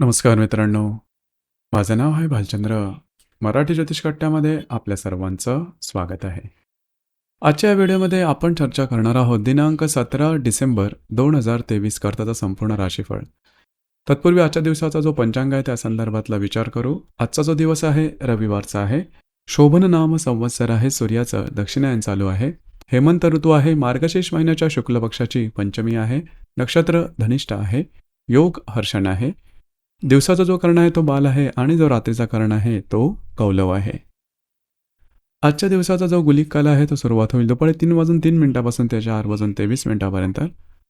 नमस्कार मित्रांनो. माझं नाव आहे भालचंद्र. मराठी ज्योतिष कट्ट्यामध्ये आपल्या सर्वांचं स्वागत आहे. आजच्या या व्हिडिओमध्ये आपण चर्चा करणार आहोत दिनांक सतरा डिसेंबर दोन हजार तेवीस करताचा संपूर्ण राशीफळ. तत्पूर्वी आजच्या दिवसाचा जो पंचांग आहे त्या संदर्भातला विचार करू. आजचा जो दिवस आहे रविवारचा आहे. शोभन नाम संवत्सर आहे सूर्याचं दक्षिणायन चालू आहे. हेमंत ऋतू आहे मार्गशीर्ष महिन्याच्या शुक्ल पक्षाची पंचमी आहे. नक्षत्र धनिष्ठ आहे. योग हर्षण आहे. दिवसाचा जो कर्ण आहे तो बाल आहे आणि जो रात्रीचा कर्ण आहे तो कौलव आहे. आजच्या दिवसाचा जो गुलिक काल आहे तो सुरुवात होईल दुपारी तीन वाजून तीन मिनिटापासून ते चार वाजून तेवीस मिनिटापर्यंत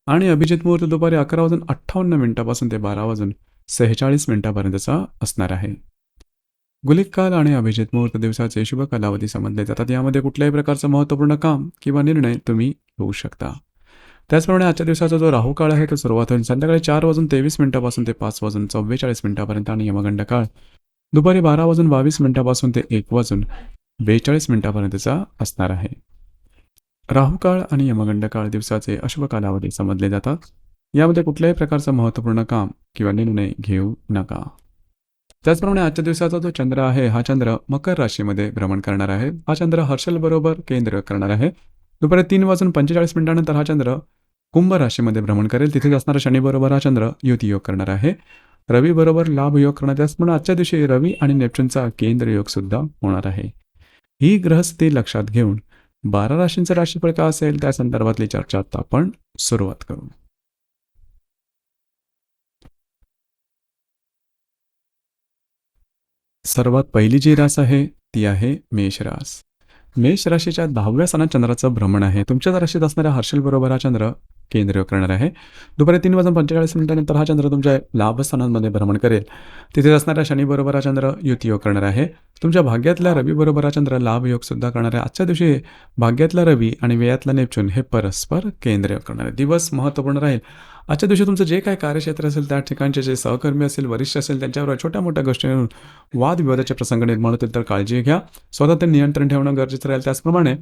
आणि अभिजित मुहूर्त दुपारी अकरा वाजून अठ्ठावन्न मिनिटापासून ते बारा वाजून सेहेचाळीस मिनिटापर्यंतचा असणार आहे. गुलिक काल आणि अभिजित मुहूर्त दिवसाचे शुभ कालावधी समजले जातात. यामध्ये कुठल्याही प्रकारचं महत्त्वपूर्ण काम किंवा निर्णय तुम्ही घेऊ शकता. त्याचप्रमाणे आजच्या दिवसाचा जो राहू काळ आहे तो सुरुवात होईल संध्याकाळी चार वाजून तेवीस मिनिटापासून ते पाच वाजून चव्वेचाळीस मिनिटापर्यंत आणि यमगंड काळ. दुपारी बारा वाजून बावीस मिनिटापासून ते एक वाजून बेचाळीस मिनिटापर्यंतचा असणार आहे. राहू काळ आणि यमगंड काळ दिवसाचे अशुभ कालावधी समजले जातात. यामध्ये कुठल्याही प्रकारचं महत्त्वपूर्ण काम किंवा निर्णय घेऊ नका. त्याचप्रमाणे आजच्या दिवसाचा जो चंद्र आहे हा चंद्र मकर राशीमध्ये भ्रमण करणार आहे. हा चंद्र हर्षल बरोबर केंद्र करणार आहे. दुपारी तीन वाजून पंचेचाळीस मिनिटानंतर हा चंद्र कुंभ राशीमध्ये भ्रमण करेल. तिथेच असणारा शनीबरोबर हा चंद्र युती योग करणार आहे. रवी बरोबर लाभ योग करणार. म्हणून आजच्या दिवशी रवी आणि नेपच्यूनचा केंद्र योग सुद्धा होणार आहे. ही ग्रहस्थिती लक्षात घेऊन बारा राशींचं राशीफळ का असेल? त्या संदर्भातली चर्चा आता आपण सुरुवात करू. सर्वात पहिली जी रास आहे ती आहे मेष रास. मेष राशीच्या दहाव्या सणात चंद्राचं भ्रमण आहे. तुमच्याच राशीत असणाऱ्या हर्षल बरोबर हा चंद्र केंद्र करणार आहे. दुपारी तीन वाजून पंचेचाळीस मिनिटानंतर हा चंद्र तुमच्या लाभस्थानांमध्ये भ्रमण करेल. तिथे असणाऱ्या शनीबरोबर हा चंद्र युतियोग करणार आहे. तुमच्या भाग्यातल्या रवीबरोबर हा चंद्र लाभयोग सुद्धा करणार आहे. आजच्या दिवशी भाग्यातला रवी आणि व्ययातला नेपच्यून हे परस्पर केंद्रीय करणार आहे. दिवस महत्त्वपूर्ण राहील. आजच्या दिवशी तुमचं जे काय कार्यक्षेत्र असेल त्या ठिकाणचे जे सहकर्मी असेल वरिष्ठ असेल त्यांच्यावर छोट्या मोठ्या गोष्टींवरून वादविवादाचे प्रसंग निर्माण होतील तर काळजी घ्या. स्वतः ते नियंत्रण ठेवणं गरजेचं राहील. त्याचप्रमाणे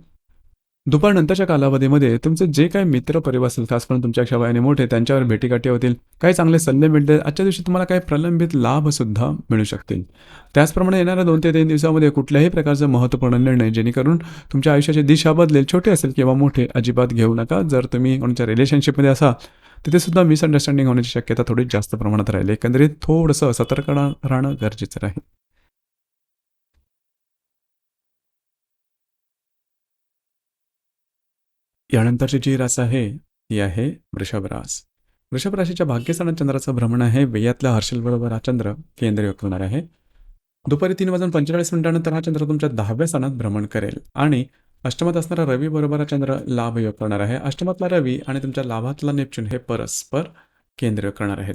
दुपारनंतरच्या कालावधीमध्ये तुमचे जे काही मित्र परिवार असेल खास करून तुमच्या वयाने मोठे त्यांच्यावर भेटीगाठी होतील काही चांगले सल्ले मिळतील आजच्या दिवशी तुम्हाला काही प्रलंबित लाभसुद्धा मिळू शकतील. त्याचप्रमाणे येणाऱ्या दोन ते तीन दिवसामध्ये कुठल्याही प्रकारचा महत्त्वपूर्ण निर्णय जेणेकरून तुमच्या आयुष्याची दिशा बदलेल छोटे असेल किंवा मोठे अजिबात घेऊ नका. जर तुम्ही कोणत्या रिलेशनशिपमध्ये असाल तिथे सुद्धा मिसअंडरस्टँडिंग होण्याची शक्यता थोडी जास्त प्रमाणात राहील. एकंदरीत थोडंसं सतर्क राहणं गरजेचं राहील. यानंतरची जी रास आहे ती आहे वृषभ रास. वृषभ राशीच्या भाग्यस्थानात चंद्राचं भ्रमण आहे. वेयातल्या हर्षल बरोबर हा चंद्र केंद्रीय होणार आहे. दुपारी तीन वाजून पंचेचाळीस मिनिटानंतर हा चंद्र तुमच्या दहाव्या स्थानात भ्रमण करेल. आणि अष्टमात असणारा रवी बरोबर हा चंद्र लाभ योग करणार आहे. अष्टमातला रवी आणि तुमच्या लाभातला नेपच्यून हे परस्पर केंद्रीय करणार आहेत.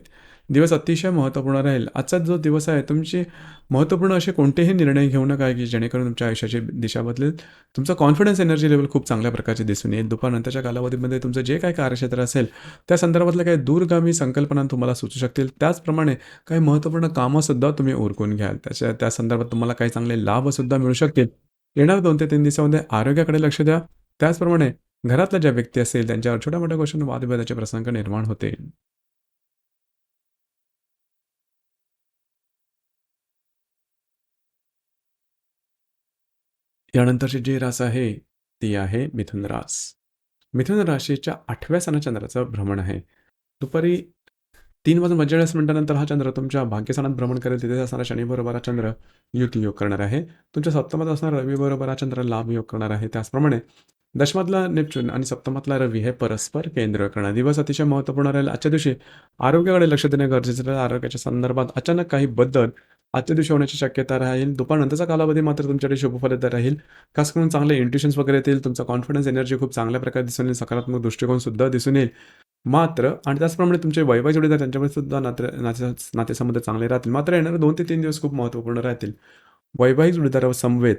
दिवस अतिशय महत्त्वपूर्ण राहील. आजचा जो दिवस आहे तुमची महत्त्वपूर्ण असे कोणतेही निर्णय घेऊ नका की जेणेकरून तुमच्या आयुष्याची दिशा बदलेल. तुमचा कॉन्फिडन्स एनर्जी लेवल खूप चांगल्या प्रकारचे दिसून येईल. दुपारनंतरच्या कालावधीमध्ये तुमचं जे काही कार्यक्षेत्र असेल त्या संदर्भातल्या काही दूरगामी संकल्पना तुम्हाला सुचू शकतील. त्याचप्रमाणे काही महत्त्वपूर्ण कामंसुद्धा तुम्ही उरकून घ्याल. त्याच्या त्या संदर्भात तुम्हाला काही चांगले लाभसुद्धा मिळू शकतील. येणार दोन ते तीन दिवसामध्ये आरोग्याकडे लक्ष द्या. त्याचप्रमाणे घरातल्या ज्या व्यक्ती असतील त्यांच्यावर छोट्या मोठ्या गोष्टींवर वादविवादाचे प्रसंग निर्माण होते यानंतरची जी रास आहे ती आहे मिथुन रास. मिथुन राशीच्या आठव्या सणा चंद्राचं भ्रमण आहे. दुपारी तीन वाजून पंचेचाळीस मिनिटानंतर हा चंद्र तुमच्या भाग्यस्थानात भ्रमण करेल. तिथे असणारा शनीबरोबर हा चंद्र युती योग करणार आहे. तुमच्या सप्तमात असणारा रवीबरोबर हा चंद्र लाभ योग करणार आहे. त्याचप्रमाणे दशमातला नेपच्यून आणि सप्तमातला रवी हे परस्पर केंद्र करणार. दिवस अतिशय महत्त्वपूर्ण राहील. आजच्या दिवशी आरोग्याकडे लक्ष देणे गरजेचं राहील आरोग्याच्या संदर्भात अचानक काही बदल आजच्या दिवशी होण्याची शक्यता राहील. दुपारनंतरचा कालावधी मात्र तुमच्याकडे शुभफलता राहील. खास करून चांगले इंट्युशन्स वगैरे येतील. तुमचा कॉन्फिडन्स एनर्जी खूप चांगल्या प्रकारे दिसून येईल. सकारात्मक दृष्टिकोनसुद्धा दिसून येईल. मात्र आणि त्याचप्रमाणे तुमचे वैवाहिक जोडीदार त्यांच्यामध्ये सुद्धा नाते नाते नातेसंबंध चांगले राहतील. मात्र येणारे दोन ते तीन दिवस खूप महत्त्वपूर्ण राहतील. वैवाहिक जोडीदारावर समवेत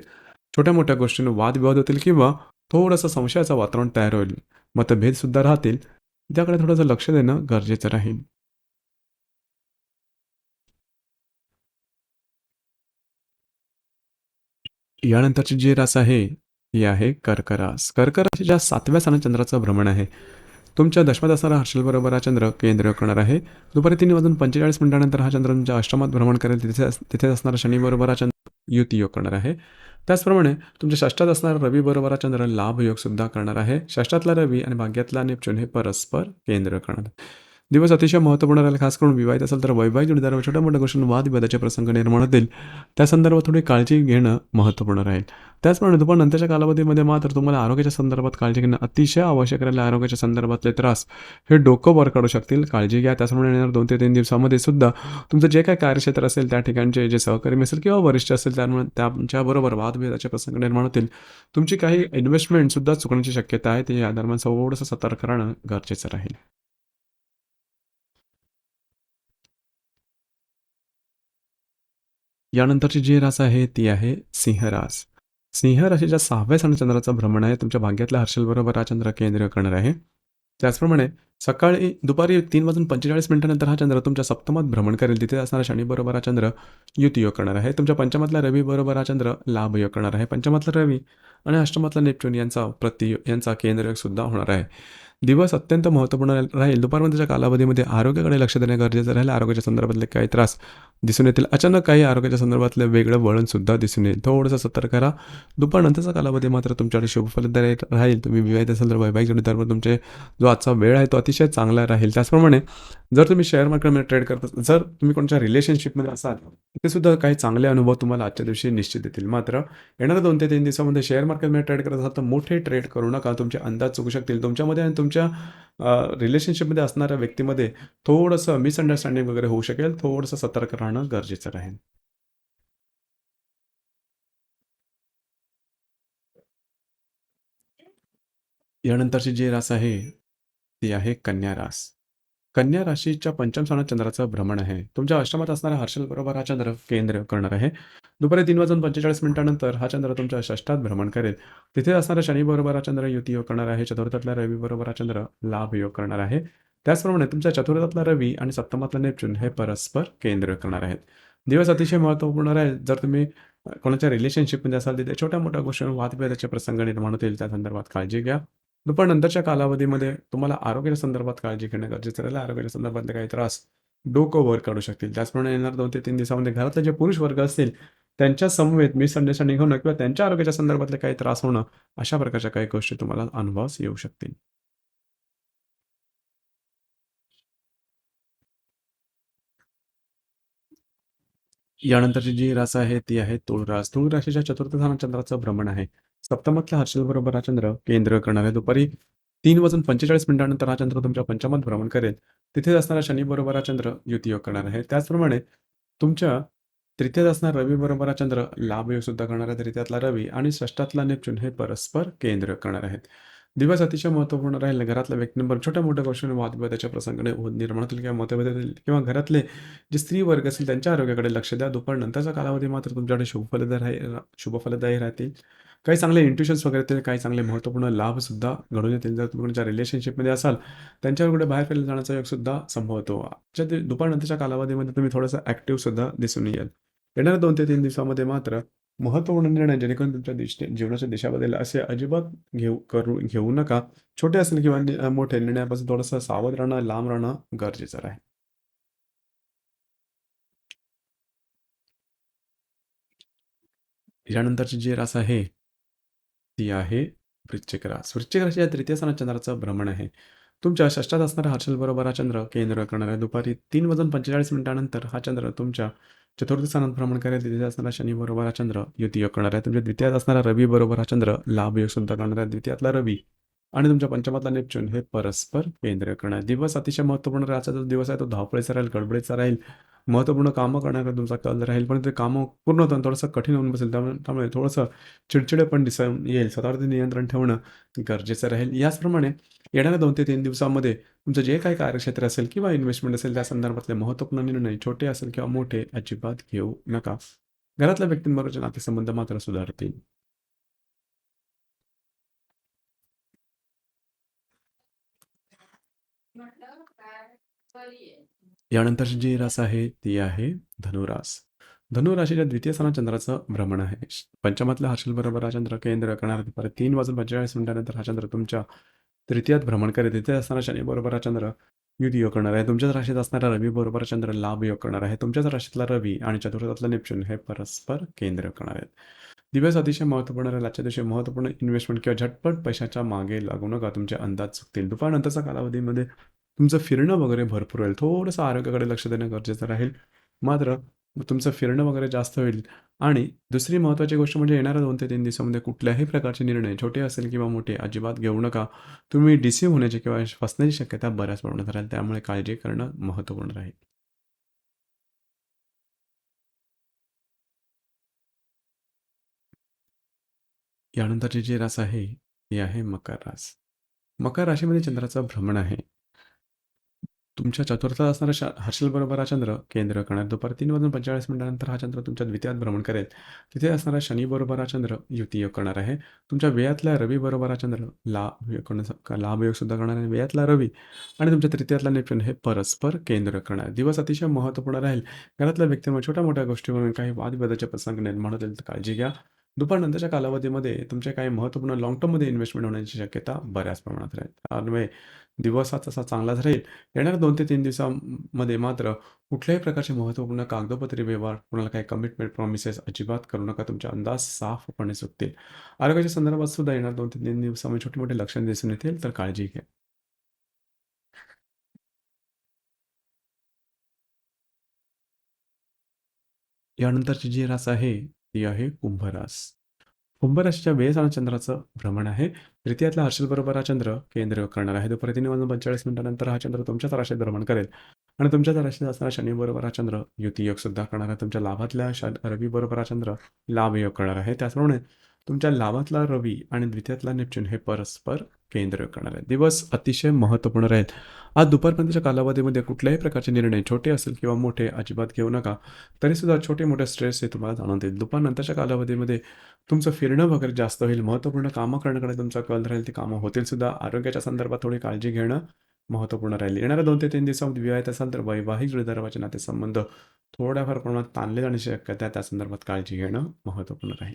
छोट्या मोठ्या गोष्टींवर वादविवाद होतील किंवा थोडंसं संशयाचं वातावरण तयार होईल. मतभेदसुद्धा राहतील. त्याकडे थोडंसं लक्ष देणं गरजेचं राहील. यानंतरची जी रास आहे ती आहे कर्करास. रास ज्या सातव्या स्थानात चंद्राचं भ्रमण आहे तुमच्या दशमात असणारा हर्षलबरोबर हा चंद्र केंद्र करणार आहे. दुपारी तीन वाजून पंचेचाळीस मिनिटानंतर हा चंद्र तुमच्या अष्टमात भ्रमण करेल. तिथे तिथे असणारा शनीबरोबर हा चंद्र युती योग करणार आहे. त्याचप्रमाणे तुमच्या षष्टात असणारा रवीबरोबर हा चंद्र लाभ योग सुद्धा करणार आहे. षष्टातला रवी आणि भाग्यातला नेपच्यून हे परस्पर केंद्र करणार आहे. दिवस अतिशय महत्त्वपूर्ण राहील. खास करून विवाहित असेल तर वैवाहिक जोडीदारावर छोट्या मोठ्या गोष्टींवर वादविवादाचे प्रसंग निर्माण होतील. त्या संदर्भात थोडी काळजी घेणं महत्त्वपूर्ण राहील. त्याचप्रमाणे दुपार नंतरच्या कालावधीमध्ये मात्र तुम्हाला आरोग्याच्या संदर्भात काळजी घेणं अतिशय आवश्यक राहील. आरोग्याच्या संदर्भातले त्रास हे डोकं वर काढू शकतील. काळजी घ्या. त्याचप्रमाणे येणार दोन ते तीन दिवसामध्ये सुद्धा तुमचं जे काही कार्यक्षेत्र असेल त्या ठिकाणचे जे सहकर्मी असेल किंवा वरिष्ठ असेल त्यामुळे त्यांच्याबरोबर वादविवादाचे प्रसंग निर्माण होतील. तुमची काही इन्व्हेस्टमेंटसुद्धा चुकण्याची शक्यता आहे. ते या दरम्यान थोडंसं सतर्क राहणं गरजेचं राहील. यानंतरची जी रास आहे ती आहे सिंह रास सिंह राशीच्या सहाव्या सण भ्रमण आहे. तुमच्या भाग्यातल्या हर्षलबरोबर हा चंद्र केंद्र करणार आहे. त्याचप्रमाणे सकाळी दुपारी तीन वाजून पंचेचाळीस मिनिटानंतर हा चंद्र तुमच्या सप्तमात भ्रमण करेल. तिथे असणारा शनीबरोबर हा चंद्र युती योग करणार आहे. तुमच्या पंचमातला रवी बरोबर हा चंद्र लाभ योग करणार आहे. पंचमातला रवी आणि अष्टमातला नेपच्यून यांचा प्रति यांचा केंद्र योग सुद्धा होणार आहे. दिवस अत्यंत महत्त्वपूर्ण राहील. दुपारनंतरच्या कालावधीमध्ये आरोग्याकडे लक्ष देणे गरजेचं राहील आरोग्याच्या संदर्भातले काही त्रास दिसून येतील. अचानक काही आरोग्याच्या संदर्भातलं वेगळं वळणसुद्धा दिसून येईल. थोडंसं सतर्क करा दुपारनंतरचा कालावधी मात्र तुमच्याकडे शुभफलदायी राहील. तुम्ही विवाहित असेल तर वैवाहिक जोडीदारवर तुमचे जो आजचा वेळ आहे तो अतिशय चांगला राहील. त्याचप्रमाणे जर तुम्ही शेअर मार्केटमध्ये ट्रेड करत जर तुम्ही कोणत्या रिलेशनशिपमध्ये असाल ते सुद्धा काही चांगले अनुभव तुम्हाला आजच्या दिवशी निश्चित येतील. मात्र येणाऱ्या दोन ते तीन दिवसामध्ये शेअर मार्केटमध्ये ट्रेड करत असाल तर मोठे ट्रेड करू नका. तुमचे अंदाज चुकू शकतील. तुमच्यामध्ये आणि तुमच्या रिलेशनशिपमध्ये असणाऱ्या व्यक्तीमध्ये थोडंसं मिसअंडरस्टँडिंग वगैरे होऊ शकेल. थोडंसं सतर्क राहणं गरजेचं राहील. यानंतरची जी रास आहे ती आहे कन्या रास. कन्या राशीच्या पंचम स्थानात चंद्राचं भ्रमण आहे. तुमच्या अष्टमात असणारा हर्षल बरोबर हा चंद्र केंद्र करणार आहे. दुपारी तीन वाजून पंचेचाळीस मिनिटानंतर हा चंद्र तुमच्या षष्टात भ्रमण करेल. तिथे असणारा शनी बरोबर हा चंद्र युती योग करणार आहे. चतुर्थातला रवी बरोबर हा चंद्र लाभ योग करणार आहे. त्याचप्रमाणे तुमच्या चतुर्थातला रवी आणि सप्तमातला नेपच्यून हे परस्पर केंद्र करणार आहेत. दिवस अतिशय महत्त्वपूर्ण राहील जर तुम्ही कोणाच्या रिलेशनशिपमध्ये असाल तिथे छोट्या मोठ्या गोष्टींवर वादभेदाचे प्रसंग निर्माण होतील त्या संदर्भात काळजी घ्या. दुपारनंतरच्या कालावधीमध्ये तुम्हाला आरोग्याच्या संदर्भात काळजी घेणं गरजेचं राहिलं आरोग्याच्या संदर्भातले काही त्रास डोकं वर काढू शकतील. त्याचप्रमाणे येणार दोन ते तीन दिवसामध्ये घरातले जे पुरुष वर्ग असतील त्यांच्या समवेत मिसअंडरस्टँडिंग होणं किंवा त्यांच्या आरोग्याच्या संदर्भातले काही त्रास होणं अशा प्रकारच्या काही गोष्टी तुम्हाला अनुभवास येऊ शकतील. यानंतरची जी रास आहे ती आहे तुळ रास. तुळ राशीच्या चतुर्थ स्थानात चंद्राचं भ्रमण आहे. सप्तमातल्या हर्षल बरोबर हा चंद्र केंद्र करणार आहे. दुपारी तीन वाजून पंचेचाळीस मिनिटानंतर हा चंद्र तुमच्या पंचमात भ्रमण करेल. तिथे असणारा शनी बरोबर हा चंद्र युतीयोग करणार आहे. त्याचप्रमाणे तुमच्या तृतीयात असणारा रवी बरोबर हा चंद्र लाभ योग सुद्धा करणार आहे. तृतीयातला रवी आणि षष्टातला नेपच्यून हे परस्पर केंद्र करणार आहेत. दिवस अतिशय महत्त्वपूर्ण राहील. घरातल्या व्यक्तींवर छोट्या मोठ्या गोष्टींवर वादविवादाच्या प्रसंगाने निर्माणातील निर्माण होतील किंवा मतभेद किंवा घरातले जे स्त्री वर्ग असेल त्यांच्या आरोग्याकडे लक्ष द्या. दुपार नंतरचा कालावधी मात्र तुमच्याकडे शुभफलदायी शुभफलदायी राहतील. काही चांगले इंट्युशन्स वगैरे येतील काही चांगले महत्त्वपूर्ण लाभसुद्धा घडून येतील. जर तुम्ही ज्या रिलेशनशिपमध्ये असाल त्यांच्यावर कुठे बाहेर फिरायला जाण्याचा योगसुद्धा संभव संभवतो. आजच्या ते दुपारनंतरच्या कालावधीमध्ये तुम्ही थोडंसं ॲक्टिव्हसुद्धा दिसून येईल. येणाऱ्या दोन ते तीन दिवसामध्ये मात्र महत्त्वपूर्ण निर्णय जेणेकरून तुमच्या दिश जीवनाच्या दिशा बदलेल असे अजिबात घेऊ करू घेऊ नका. छोटे असेल किंवा नि- मोठे निर्णयापासून थोडंसं सावध राहणं लांब राहणं गरजेचं राहील. यानंतरची जी रास आहे ती आहे वृश्चिक रास. वृश्चिक राशी या तृतीय स्थानात चंद्राचं भ्रमण आहे. तुमच्या षष्टात असणारा हर्षल बरोबर हा चंद्र केंद्र करणाऱ्या दुपारी तीन वाजून पंचेचाळीस मिनिटानंतर हा चंद्र तुमच्या चतुर्थ स्थानात भ्रमण करेल. तिथे असणारा शनी बरोबर हा चंद्र युती योग करणार आहे तुमच्या द्वितीयात असणारा रवी बरोबर हा चंद्र लाभ योग सुद्धा करणार आहे द्वितीयातला रवी आणि तुमच्या पंचमातला नेपच्यून हे परस्पर केंद्र करणार दिवस अतिशय महत्त्वपूर्ण राहायचा जो दिवस आहे तो धावपळीचा राहील गडबडीचा राहील. महत्त्वपूर्ण कामं करणारा तुमचा कल राहील. पण ते कामं पूर्ण होताना थोडंसं कठीण होऊन बसेल. त्यामुळे त्यामुळे थोडंसं चिडचिडे पण दिसून येईल. स्वतःवरती नियंत्रण ठेवणं गरजेचं राहील. याचप्रमाणे येणाऱ्या दोन ते तीन दिवसामध्ये तुमचं जे काही कार्यक्षेत्र असेल किंवा इन्व्हेस्टमेंट असेल त्या संदर्भातले महत्त्वपूर्ण निर्णय छोटे असेल किंवा मोठे अजिबात घेऊ नका. घरातल्या व्यक्तींबरोबरचे नातेसंबंध मात्र सुधारतील. यानंतरची जी रास आहे ती आहे धनुरास. धनुराशीच्या द्वितीय स्थानात चंद्राचं भ्रमण आहे. पंचमातल्या हर्षल बरोबर हा चंद्र केंद्र करणार तीन वाजून पंचेचाळीस मिनिटानंतर हा चंद्र तुमच्या तृतीयात भ्रमण करेल तिथे असताना शनी बरोबर चंद्र युद्ध योग करणार आहे. तुमच्याच राशीत असणारा रवी बरोबर चंद्र लाभ योग करणार आहे. तुमच्याच राशीतला रवी आणि चतुर्थातला नेपच्यून हे परस्पर केंद्र करणार आहेत. दिवस अतिशय महत्त्वपूर्ण राहील. आजच्या दिवशी महत्त्वपूर्ण इन्व्हेस्टमेंट किंवा झटपट पैशाच्या मागे लागू नका. तुमचे अंदाज चुकतील. दुपारनंतरच्या कालावधीमध्ये तुमचं फिरणं वगैरे भरपूर होईल. थोडंसं आरोग्याकडे लक्ष देणं गरजेचं राहील. मात्र मग तुमचं फिरणं वगैरे जास्त होईल. आणि दुसरी महत्त्वाची गोष्ट म्हणजे येणाऱ्या दोन ते तीन दिवसामध्ये कुठल्याही प्रकारचे निर्णय छोटे असेल किंवा मोठे अजिबात घेऊ नका. तुम्ही डिसिव्ह होण्याची किंवा फसण्याची शक्यता बऱ्याच प्रमाणात राहील. त्यामुळे काळजी करणं महत्त्वपूर्ण राहील. यानंतरची जी रास आहे ती आहे मकर रास. मकर राशीमध्ये चंद्राचं भ्रमण आहे. तुमच्या चतुर्थात असणारा शा हर्षल बरोबर हा चंद्र केंद्र करणार. दुपारी तीन वाजून पंचेचाळीस मिनिटानंतर हा चंद्र तुमच्या द्वितीयात भ्रमण करेल. तिथे असणारा शनी बरोबर हा चंद्र युती योग करणार आहे. तुमच्या वेयातल्या रवी बरोबर हा चंद्र लाभ योग करण्याचा लाभ योग सुद्धा करणार आहे. वेयातला रवी आणि तुमच्या तृतीयातला नेपच्यून हे परस्पर केंद्र करणार आहे. दिवस अतिशय महत्त्वपूर्ण राहील. घरातल्या व्यक्तींमध्ये छोट्या मोठ्या गोष्टीवरून काही वादविवादाचे प्रसंग निर्माण होतील तर काळजी घ्या. दुपारनंतरच्या कालावधीमध्ये तुमच्या काही महत्त्वपूर्ण लॉंग टर्ममध्ये इन्व्हेस्टमेंट होण्याची शक्यता बऱ्याच प्रमाणात राहील. त्यामुळे दिवस हा तसा चांगलाच राहील. येणाऱ्या दोन ते तीन दिवसामध्ये मात्र कुठल्याही प्रकारचे महत्त्वपूर्ण कागदोपत्री व्यवहार कुणाला काही कमिटमेंट प्रॉमिसेस अजिबात करू नका. तुमचे अंदाज साफपणे चुकतील आरोग्याच्या संदर्भात सुद्धा येणार दोन ते तीन दिवसामध्ये छोटे मोठे लक्षण दिसून येतील तर काळजी घ्या. यानंतरची जी रास आहे ती आहे कुंभ रास कुंभराशीच्या वेळेस आणि चंद्राचं भ्रमण आहे. तृतीयातला हर्षल बरोबर हा चंद्र केंद्र करणार आहे. दुपारी तीन वाजून पंचेचाळीस मिनिटानंतर हा चंद्र तुमच्याच राशीत भ्रमण करेल. आणि तुमच्याच राशीत असणारा शनी बरोबर हा चंद्र युती योग सुद्धा करणार आहे. तुमच्या लाभातल्या श रवी बरोबर हा चंद्र लाभ योग करणार आहे. त्याचप्रमाणे तुमच्या लाभातला रवी आणि द्वितीयातला नेपच्यून हे परस्पर केंद्र करणार आहे दिवस अतिशय महत्त्वपूर्ण राहील. आज दुपारपर्यंतच्या कालावधीमध्ये कुठल्याही प्रकारचे निर्णय छोटे असेल किंवा मोठे अजिबात घेऊ नका. तरीसुद्धा छोटे मोठे स्ट्रेस हे तुम्हाला जाणवतील दुपारनंतरच्या कालावधीमध्ये तुमचं फिरणं वगैरे जास्त होईल. महत्त्वपूर्ण कामं करण्याकडे तुमचा कल राहील. ती कामं होतील सुद्धा. आरोग्याच्या संदर्भात थोडी काळजी घेणं महत्त्वपूर्ण राहील. येणाऱ्या दोन ते तीन दिवसात विवाहित असाल तर वैवाहिक जोडीदाराचे नातेसंबंध थोड्याफार प्रमाणात ताणले जाण्याची शक्यता आहे त्या संदर्भात काळजी घेणं महत्त्वपूर्ण राहील.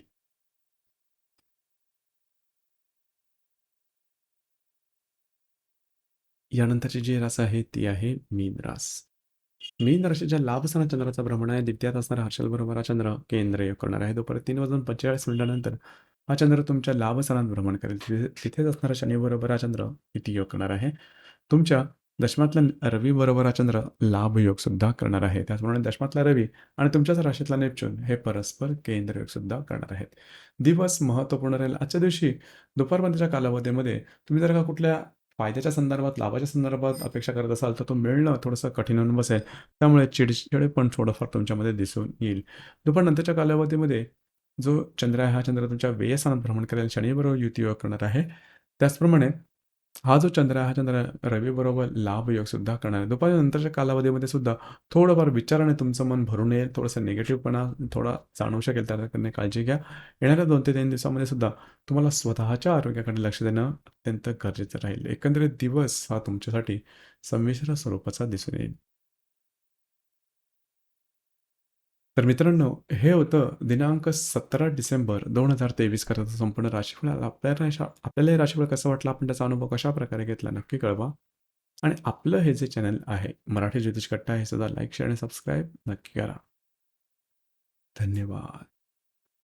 यानंतरची जी रास आहे ती आहे मीन रास. मीन राशीच्या लाभ असणारा चंद्राचा भ्रमण आहे द्वितीयात असणारा हर्षल बरोबर हा चंद्र केंद्र योग करणार आहे. दुपारी तीन वाजून पंचेचाळीस मिनिटानंतर हा चंद्र तुमच्या लाभ सणात भ्रमण करेल. तिथे तिथेच असणारा शनी बरोबर हा चंद्र किती योग करणार आहे? तुमच्या दशमातला रवी बरोबर हा चंद्र लाभ योग सुद्धा करणार आहे. त्याचप्रमाणे दशमातला रवी आणि तुमच्याच राशीतला नेपच्यून हे परस्पर केंद्र योग सुद्धा करणार आहेत. दिवस महत्त्वपूर्ण राहील. आजच्या दिवशी दुपारपर्यंतच्या कालावधीमध्ये तुम्ही जर का कुठल्या फायद्याच्या संदर्भात लाभाच्या संदर्भात अपेक्षा करत असाल तर तो मिळणं थोडंसं कठीण होऊन बसेल. त्यामुळे चिडचिडे पण थोडंफार तुमच्यामध्ये दिसून येईल. दुपारनंतरच्या कालावधीमध्ये जो चंद्र आहे हा चंद्र तुमच्या व्ययस्थानात भ्रमण करेल शनिबरोबर युती योग करणार आहे. त्याचप्रमाणे हा जो चंद्र आहे हा चंद्र रवीबरोबर लाभ योग सुद्धा करणार आहे. दुपारी नंतरच्या कालावधीमध्ये सुद्धा थोडंफार विचाराने तुमचं मन भरून येईल थोडंसं निगेटिव्हपणा थोडा जाणवू शकेल त्याकडे काळजी घ्या. येणाऱ्या दोन ते तीन दिवसामध्ये सुद्धा तुम्हाला स्वतःच्या आरोग्याकडे लक्ष देणं अत्यंत गरजेचं राहील. एकंदरीत दिवस हा तुमच्यासाठी संमिश्र स्वरूपाचा दिसून येईल. तर मित्रांनो हे होतं दिनांक सतरा डिसेंबर दोन हजार तेवीस करायचं संपूर्ण राशीफळाला आपल्याला आपल्याला हे राशीफळ कसं वाटलं? आपण त्याचा अनुभव कशा प्रकारे घेतला? नक्की कळवा. आणि आपलं हे जे चॅनल आहे मराठी ज्योतिष कट्टा हे सुद्धा लाईक शेअर आणि सबस्क्राईब नक्की करा. धन्यवाद.